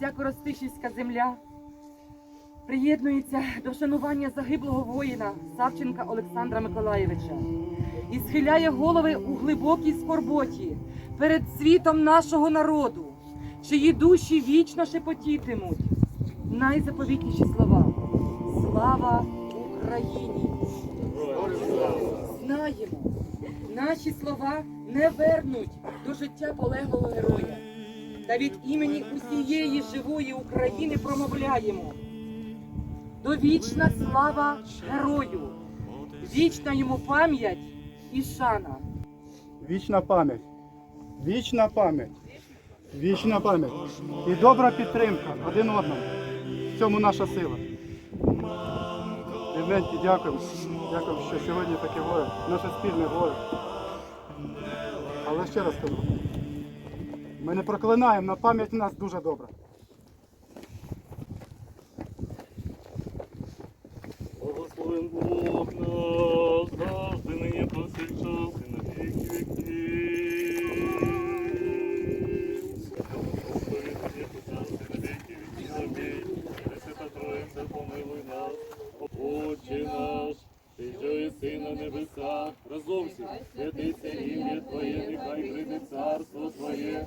Вся Коростишівська земля приєднується до вшанування загиблого воїна Савченка Олександра Миколаєвича і схиляє голови у глибокій скорботі перед світом нашого народу, чиї душі вічно шепотітимуть найзаповітніші слова. Слава Україні! Знаємо, наші слова не вернуть до життя полеглого героя. Та від імені усієї живої України промовляємо. Довічна слава герою, вічна йому пам'ять і шана. Вічна пам'ять. Вічна пам'ять. Вічна пам'ять. І добра підтримка один одному. В цьому наша сила. Рівненькі, дякуємо. Дякуємо, що сьогодні таке горе. Наше спільне горе. Але ще раз кажу. Ми не проклинаємо, на пам'ять у нас дуже добра. Благословен Бог наш, завжди нині повсякчас і на віки віків. Благословен нині на віки віків. Амінь. Пресвята Троїця, помилуй нас. Отче наш, ти що єси на небесах, разом всі, святиться ім'я Твоє, нехай прийде царство Твоє,